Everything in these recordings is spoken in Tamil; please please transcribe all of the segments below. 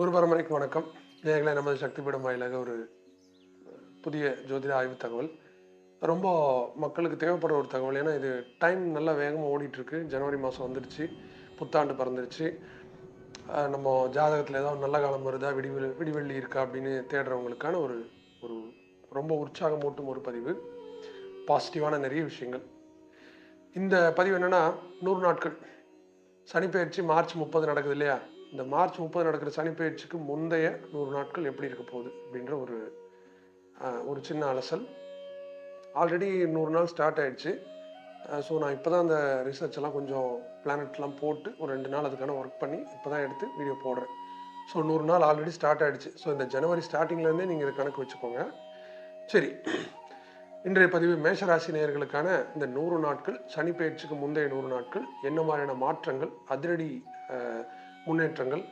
ஒரு பரம்பரைக்கு வணக்கம் நேர்களை நமது சக்தி பீடம் வாயிலாக ஒரு புதிய ஜோதிட ஆய்வு தகவல். ரொம்ப மக்களுக்கு தேவைப்படுற ஒரு தகவல். ஏன்னா இது டைம் நல்லா வேகமாக ஓடிட்டுருக்கு. ஜனவரி மாதம் வந்துடுச்சு புத்தாண்டு பிறந்துருச்சு. நம்ம ஜாதகத்தில் ஏதாவது நல்ல காலம் வருதா? விடிவெளி விடிவெள்ளி இருக்கா அப்படின்னு தேடுறவங்களுக்கான ஒரு ஒரு ரொம்ப உற்சாகமூட்டும் ஒரு பதிவு. பாசிட்டிவான நிறைய விஷயங்கள். இந்த பதிவு என்னென்னா நூறு நாட்கள். சனிப்பெயர்ச்சி மார்ச் முப்பது நடக்குது இல்லையா? இந்த மார்ச் முப்பது நடக்கிற சனிப்பயிற்சிக்கு முந்தைய நூறு நாட்கள் எப்படி இருக்க போகுது அப்படின்ற ஒரு ஒரு சின்ன அலசல். ஆல்ரெடி நூறு நாள் ஸ்டார்ட் ஆயிடுச்சு. ஸோ நான் இப்போ தான் அந்த ரிசர்ச் எல்லாம் கொஞ்சம் பிளானட்லாம் போட்டு ஒரு ரெண்டு நாள் அதுக்கான ஒர்க் பண்ணி இப்போ தான் எடுத்து வீடியோ போடுறேன். ஸோ நூறு நாள் ஆல்ரெடி ஸ்டார்ட் ஆயிடுச்சு. ஸோ இந்த ஜனவரி ஸ்டார்டிங்லேருந்தே நீங்கள் இதை கணக்கு வச்சுக்கோங்க. சரி. இன்றைய பதிவு மேஷராசி நேயர்களுக்கான இந்த நூறு நாட்கள் சனிப்பெயர்ச்சிக்கு முந்தைய நூறு நாட்கள் என்ன மாதிரியான மாற்றங்கள் அதிரடி முன்னேற்றங்கள்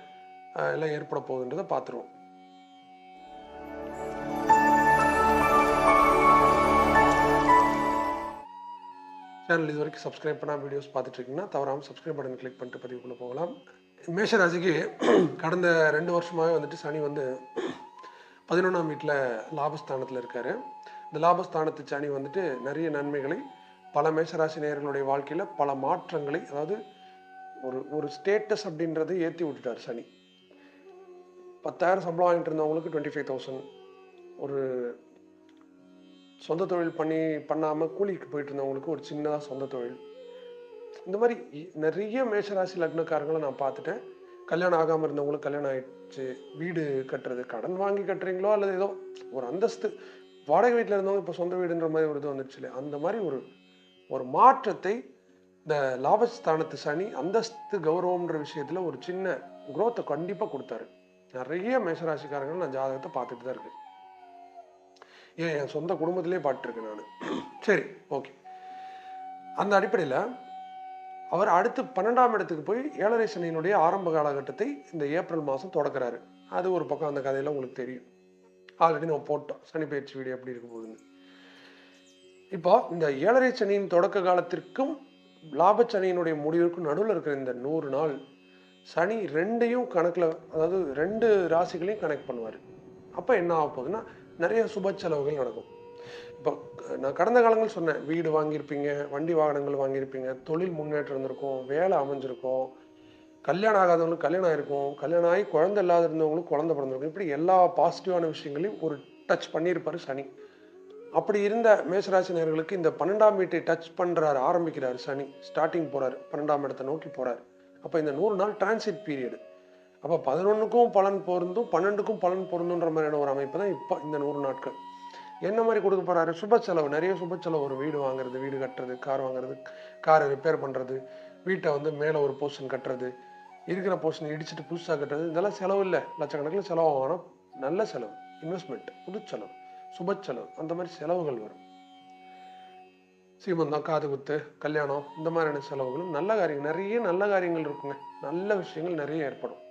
எல்லாம் ஏற்பட போகுதுன்றதை பார்த்துருவோம். சேனல் இது வரைக்கும் சப்ஸ்கிரைப் பண்ணால் வீடியோஸ் பார்த்துட்டு இருக்கீங்கன்னா தவறாமல் சப்ஸ்கிரைப் பட்டன் கிளிக் பண்ணிட்டு பதிவுக்குள்ளே போகலாம். மேஷராசிக்கு கடந்த ரெண்டு வருஷமாகவே வந்துட்டு சனி வந்து பதினொன்றாம் வீட்டில் லாபஸ்தானத்தில் இருக்கார். இந்த லாபஸ்தானத்து சனி வந்துட்டு நிறைய நன்மைகளை பல மேஷராசி நேயர்களுடைய வாழ்க்கையில் பல மாற்றங்களை அதாவது ஒரு ஒரு ஸ்டேட்டஸ் அப்படின்றத ஏற்றி விட்டுட்டார் சனி. பத்தாயிரம் சம்பளம் வாங்கிட்டு இருந்தவங்களுக்கு டுவெண்ட்டி ஃபைவ் தௌசண்ட் ஒரு சொந்த தொழில் பண்ணி பண்ணாமல் கூலிக்கு போயிட்டு இருந்தவங்களுக்கு ஒரு சின்னதாக சொந்த தொழில். இந்த மாதிரி நிறைய மேஷராசி லக்னக்காரங்களை நான் பார்த்துட்டேன். கல்யாணம் ஆகாமல் இருந்தவங்களுக்கு கல்யாணம் ஆயிடுச்சு. வீடு கட்டுறது கடன் வாங்கி கட்டுறீங்களோ அல்லது ஏதோ ஒரு அந்தஸ்து வாடகை வீட்டில் இருந்தவங்க இப்போ சொந்த வீடுன்ற மாதிரி ஒரு இது வந்துருச்சு இல்லையா? அந்த மாதிரி ஒரு ஒரு மாற்றத்தை இந்த லாபஸ்தானத்து சனி அந்தஸ்து கௌரவம்ன்ற விஷயத்தில் ஒரு சின்ன குரோத்தை கண்டிப்பாக கொடுத்தாரு. நிறைய மேசராசிக்காரங்கள் நான் ஜாதகத்தை பார்த்துட்டு தான் இருக்கேன். ஏன்? என் சொந்த குடும்பத்திலே பார்த்துருக்கேன் நான். சரி ஓகே அந்த அடிப்படையில் அவர் அடுத்து பன்னெண்டாம் இடத்துக்கு போய் ஏழரை சனியினுடைய ஆரம்ப காலகட்டத்தை இந்த ஏப்ரல் மாதம் தொடக்கிறாரு. அது ஒரு பக்கம் அந்த கதையெல்லாம் உங்களுக்கு தெரியும். ஆல்ரெடி நம்ம போட்டோம். சனி பயிற்சி வீடியோ எப்படி இருக்க போகுதுன்னு இப்போ இந்த ஏழரை சனியின் தொடக்க காலத்திற்கும் லாபச்சனியினுடைய முடிவிற்கும் நடுவில் இருக்கிற இந்த நூறு நாள் சனி ரெண்டையும் கணக்கில் அதாவது ரெண்டு ராசிகளையும் கனெக்ட் பண்ணுவார். அப்போ என்ன ஆக போகுதுன்னா நிறைய சுப செலவுகள் நடக்கும். இப்போ நான் கடந்த காலங்கள் சொன்னேன் வீடு வாங்கியிருப்பீங்க வண்டி வாகனங்கள் வாங்கியிருப்பீங்க தொழில் முன்னேற்றம் இருந்திருக்கும் வேலை அமைஞ்சிருக்கும் கல்யாணம் ஆகாதவங்களுக்கு கல்யாணம் ஆகிருக்கும் கல்யாணம் ஆகி குழந்தை இல்லாத இருந்தவங்களுக்கு குழந்தை பிறந்திருக்கும் இப்படி எல்லா பாசிட்டிவான விஷயங்களையும் ஒரு டச் பண்ணியிருப்பார் சனி. அப்படி இருந்த மேசராசிநர்களுக்கு இந்த பன்னெண்டாம் வீட்டை டச் பண்ணுறாரு ஆரம்பிக்கிறார் சனி. ஸ்டார்டிங் போகிறார் பன்னெண்டாம் இடத்தை நோக்கி போகிறார் அப்போ இந்த நூறு நாள் டிரான்சிட் பீரியடு அப்போ பதினொன்றுக்கும் பலன் பொருந்தும் பன்னெண்டுக்கும் பலன் பொருந்துன்ற மாதிரியான ஒரு அமைப்பு தான் இப்போ இந்த நூறு நாட்கள். என்ன மாதிரி கொடுக்க போகிறாரு சுப செலவு. நிறைய சுப செலவு. ஒரு வீடு வாங்குறது வீடு கட்டுறது கார் வாங்குறது காரை ரிப்பேர் பண்ணுறது வீட்டை வந்து மேலே ஒரு போர்ஷன் கட்டுறது இருக்கிற போர்ஷன் இடிச்சிட்டு புதுசாக கட்டுறது இதெல்லாம் செலவு இல்லை. லட்சக்கணக்கில் செலவாகணும் ஆனால் நல்ல செலவு. இன்வெஸ்ட்மெண்ட் புது செலவு சுப செலவு அந்த மாதிரி செலவுகள் வரும். சீமந்தம் காது குத்து கல்யாணம் இந்த மாதிரியான செலவுகளும் நல்ல காரியங்கள் நிறைய நல்ல காரியங்கள் இருக்குங்க. நல்ல விஷயங்கள் நிறைய ஏற்படும்.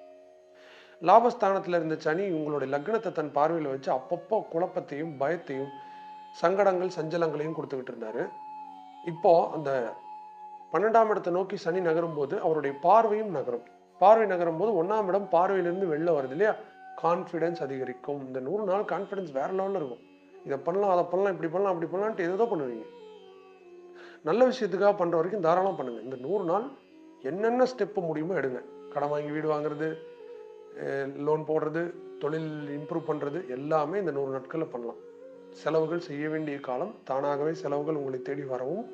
லாபஸ்தானத்தில் இருந்த சனி உங்களுடைய லக்னத்தை தன் பார்வையில் வச்சு அப்பப்போ குழப்பத்தையும் பயத்தையும் சங்கடங்கள் சஞ்சலங்களையும் கொடுத்துக்கிட்டு இருந்தாரு. இப்போ அந்த பன்னெண்டாம் இடத்தை நோக்கி சனி நகரும் போது அவருடைய பார்வையும் நகரும். பார்வை நகரும் போது ஒன்றாம் இடம் பார்வையிலிருந்து வெளில வருது இல்லையா? கான்ஃபிடென்ஸ் அதிகரிக்கும். இந்த நூறு நாள் கான்ஃபிடென்ஸ் வேற லெவலில் இருக்கும். இதை பண்ணலாம் அதை பண்ணலாம் இப்படி பண்ணலாம் அப்படி பண்ணலான்ட்டு ஏதோ பண்ணுவீங்க. நல்ல விஷயத்துக்காக பண்ணுற வரைக்கும் தாராளம் பண்ணுங்க. இந்த நூறு நாள் என்னென்ன ஸ்டெப்பு முடியுமோ எடுங்க. கடன் வாங்கி வீடு வாங்குறது லோன் போடுறது தொழில் இம்ப்ரூவ் பண்ணுறது எல்லாமே இந்த நூறு நாட்களில் பண்ணலாம். செலவுகள் செய்ய வேண்டிய காலம் தானாகவே செலவுகள் உங்களை தேடி வரவும்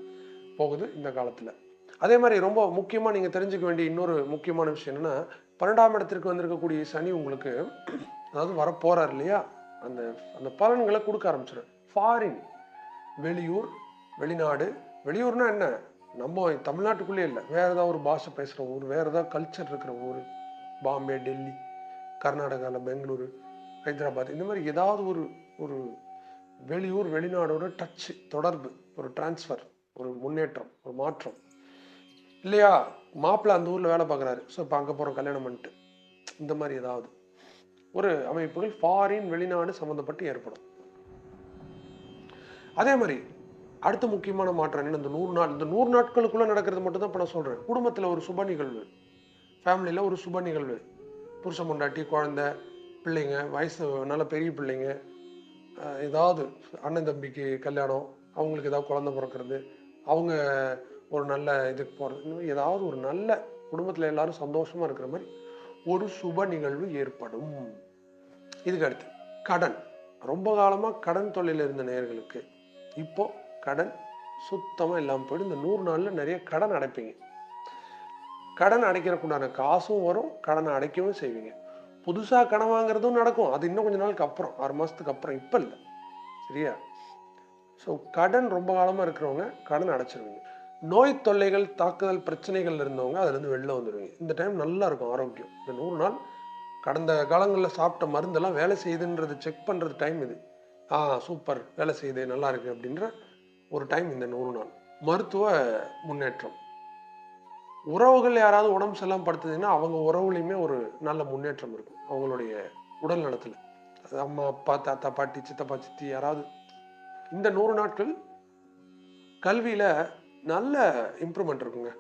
போகுது இந்த காலத்தில். அதே மாதிரி ரொம்ப முக்கியமாக நீங்கள் தெரிஞ்சுக்க வேண்டிய இன்னொரு முக்கியமான விஷயம் என்னென்னா பன்னெண்டாம் இடத்திற்கு வந்திருக்கக்கூடிய சனி உங்களுக்கு அதாவது வர இல்லையா? அந்த அந்த பலன்களை கொடுக்க ஆரம்பிச்சிடும் ஃபாரின் வெளியூர் வெளிநாடு. வெளியூர்னா என்ன? நம்ம தமிழ்நாட்டுக்குள்ளே இல்லை. வேற ஏதாவது ஒரு பாஷை பேசுகிற ஊர் வேற ஏதாவது கல்ச்சர் இருக்கிற ஊர். பாம்பே டெல்லி கர்நாடகாவில் பெங்களூரு ஹைதராபாத். இந்த மாதிரி ஏதாவது ஒரு ஒரு வெளியூர் வெளிநாடோட டச்சு தொடர்பு ஒரு டிரான்ஸ்ஃபர் ஒரு முன்னேற்றம் ஒரு மாற்றம். இல்லையா? மாப்பிள்ளை அந்த ஊரில் வேலை பார்க்குறாரு. ஸோ இப்போ அங்கே போகிறோம் கல்யாணம் பண்ணிட்டு. இந்த மாதிரி ஏதாவது ஒரு அமைப்புகள் ஃபாரின் வெளிநாடு சம்மந்தப்பட்டு ஏற்படும். அதே மாதிரி அடுத்த முக்கியமான மாற்றம் என்ன இந்த நூறு நாள் இந்த நூறு நாட்களுக்குள்ள நடக்கிறது மட்டும் தான் இப்போ நான் சொல்கிறேன் குடும்பத்தில் ஒரு சுப நிகழ்வு. ஃபேமிலியில் ஒரு சுப நிகழ்வு. புருஷன் பொண்டாட்டி குழந்தை பிள்ளைங்க வயசு நல்ல பெரிய பிள்ளைங்க ஏதாவது அண்ணன் தம்பிக்கு கல்யாணம் அவங்களுக்கு ஏதாவது குழந்தை பிறக்கிறது அவங்க ஒரு நல்ல இதுக்கு போகிறது ஏதாவது ஒரு நல்ல குடும்பத்தில் எல்லாரும் சந்தோஷமாக இருக்கிற மாதிரி ஒரு சுப நிகழ்வு ஏற்படும். இதுக்கு அடுத்து கடன். ரொம்ப காலமாக கடன் தொல்லையில் இருந்த நேயர்களுக்கு இப்போது கடன் சுத்தமாக இல்லாமல் போயிடும். இந்த நூறு நாளில் நிறைய கடன் அடைப்பீங்க. கடன் அடைக்கிறக்குண்டான காசும் வரும் கடனை அடைக்கவும் செய்வீங்க. புதுசாக கடன் வாங்குறதும் நடக்கும். அது இன்னும் கொஞ்ச நாளுக்கு அப்புறம் ஆறு மாதத்துக்கு அப்புறம் இப்போ இல்லை. சரியா? ஸோ கடன் ரொம்ப காலமாக இருக்கிறவங்க கடன் அடைச்சிருவீங்க. நோய் தொல்லைகள் தாக்குதல் பிரச்சனைகள் இருந்தவங்க அதுலேருந்து வெளில வந்துடுவீங்க இந்த டைம் நல்லா இருக்கும் ஆரோக்கியம். இந்த நூறு நாள் கடந்த காலங்களில் சாப்பிட்ட மருந்தெல்லாம் வேலை செய்யுதுன்றது செக் பண்ணுறது டைம் இது. ஆ சூப்பர் வேலை செய்யுது நல்லா இருக்கு அப்படின்ற ஒரு டைம் இந்த நூறு நாள். மருத்துவ முன்னேற்றம். உறவுகள் யாராவது உடம்பு சரியில்லாம படுத்துதுன்னா அவங்க உறவுலையுமே ஒரு நல்ல முன்னேற்றம் இருக்கும். அவங்களுடைய உடல் நலத்தில். அது அம்மா அப்பா தாத்தா பாட்டி சித்தப்பா சித்தி யாராவது. இந்த நூறு நாட்கள் கல்வியில் நல்ல இம்ப்ரூவ்மெண்ட் இருக்குங்க.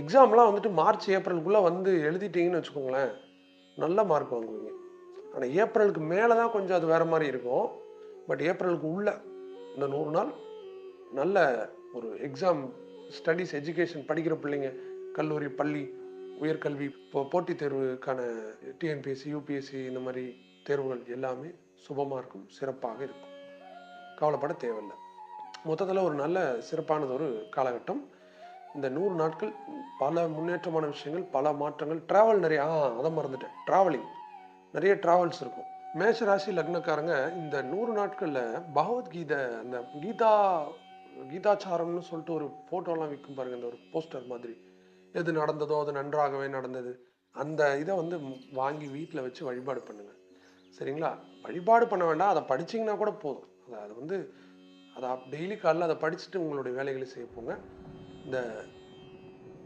எக்ஸாம்லாம் வந்துட்டு மார்ச் ஏப்ரலுக்குள்ளே வந்து எழுதிட்டீங்கன்னு வச்சுக்கோங்களேன் நல்ல மார்க் வாங்குவீங்க. ஆனால் ஏப்ரலுக்கு மேலே தான் கொஞ்சம் அது வேறு மாதிரி இருக்கும். பட் ஏப்ரலுக்கு உள்ள இந்த நூறு நாள் நல்ல ஒரு எக்ஸாம் ஸ்டடீஸ் எஜுகேஷன் படிக்கிற பிள்ளைங்க கல்லூரி பள்ளி உயர்கல்வி இப்போ போட்டித் தேர்வுக்கான டிஎன்பிஎஸ்சி யூபிஎஸ்சி இந்த மாதிரி தேர்வுகள் எல்லாமே சுபமாக இருக்கும் சிறப்பாக இருக்கும். கவலைப்பட தேவையில்லை. மொத்தத்தில் ஒரு நல்ல சிறப்பானது ஒரு காலகட்டம். இந்த நூறு நாட்கள் பல முன்னேற்றமான விஷயங்கள் பல மாற்றங்கள் ட்ராவல் நிறைய ஆ அதை மறந்துட்டேன். ட்ராவலிங் நிறைய ட்ராவல்ஸ் இருக்கும். மேஷ ராசி லக்னக்காரங்க இந்த நூறு நாட்களில் பகவத்கீதை அந்த கீதா கீதாச்சாரம்னு சொல்லிட்டு ஒரு ஃபோட்டோலாம் விற்கும் பாருங்க இந்த ஒரு போஸ்டர் மாதிரி. எது நடந்ததோ அது நன்றாகவே நடந்தது. அந்த இதை வந்து வாங்கி வீட்டில் வச்சு வழிபாடு பண்ணுங்க. சரிங்களா? வழிபாடு பண்ண வேண்டாம். அதை படிச்சிங்கன்னா கூட போதும். அதை அது வந்து அதை டெய்லி காலைல அதை படிச்சுட்டு உங்களுடைய வேலைகளை செய்ய போங்க. இந்த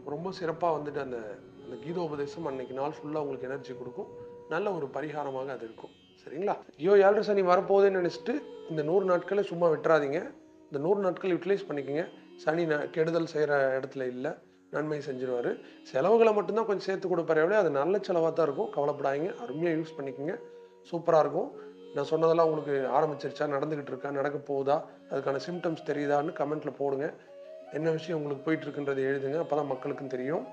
ரொம்ப சிறப்பாக வந்துட்டு அந்த அந்த கீதோபதேசம் அன்னைக்கு நாள் ஃபுல்லாக உங்களுக்கு எனர்ஜி கொடுக்கும். நல்ல ஒரு பரிகாரமாக அது இருக்கும். சரிங்களா? ஐயோ ஏழரை சனி வரப்போகுதுன்னு நினச்சிட்டு இந்த நூறு நாட்களை சும்மா விட்டுறாதீங்க. இந்த நூறு நாட்கள் யூட்டிலைஸ் பண்ணிக்கோங்க. சனி ந- கெடுதல் செய்கிற இடத்துல இல்லை. நன்மை செஞ்சிருவார். செலவுகளை மட்டும்தான் கொஞ்சம் சேர்த்து கொடுப்பாரு எவ்வளோ அது நல்ல செலவாக தான் இருக்கும். கவலைப்படாதீங்க. அருமையாக யூஸ் பண்ணிக்கோங்க. சூப்பராக இருக்கும். நான் சொன்னதெல்லாம் உங்களுக்கு ஆரம்பிச்சிருச்சா? நடந்துக்கிட்டு இருக்கா? நடக்க போகுதா? அதுக்கான சிம்டம்ஸ் தெரியுதான்னு கமெண்ட்டில் போடுங்க. என்ன விஷயம் உங்களுக்கு போயிட்டு இருக்குன்றதை எழுதுங்க. அப்போ தான் மக்களுக்கும் தெரியும்.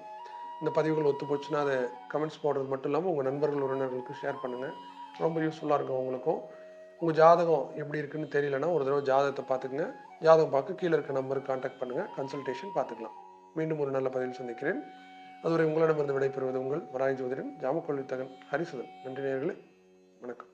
இந்த பதிவுகள் ஒத்து போச்சுன்னா அதை கமெண்ட்ஸ் போடுறது மட்டும் இல்லாமல் உங்கள் நண்பர்கள் உறவினர்களுக்கு ஷேர் பண்ணுங்கள் ரொம்ப யூஸ்ஃபுல்லாக இருக்கும் உங்களுக்கும். உங்கள் ஜாதகம் எப்படி இருக்குன்னு தெரியலனா ஒரு தடவை ஜாதகத்தை பார்த்துக்குங்க. ஜாதகம் பார்க்க கீழே இருக்க நம்பருக்கு காண்டாக்ட் பண்ணுங்கள் கன்சல்டேஷன் பார்த்துக்கலாம். மீண்டும் ஒரு நல்ல பதிவில் சந்திக்கிறேன். அதுவரை உங்களிடமிருந்து விடைபெறுவது உங்கள் வராய் ஜோதிடன் ஜாமக்கொள்வித்தகன் ஹரிசுதன். நன்றி வணக்கம்.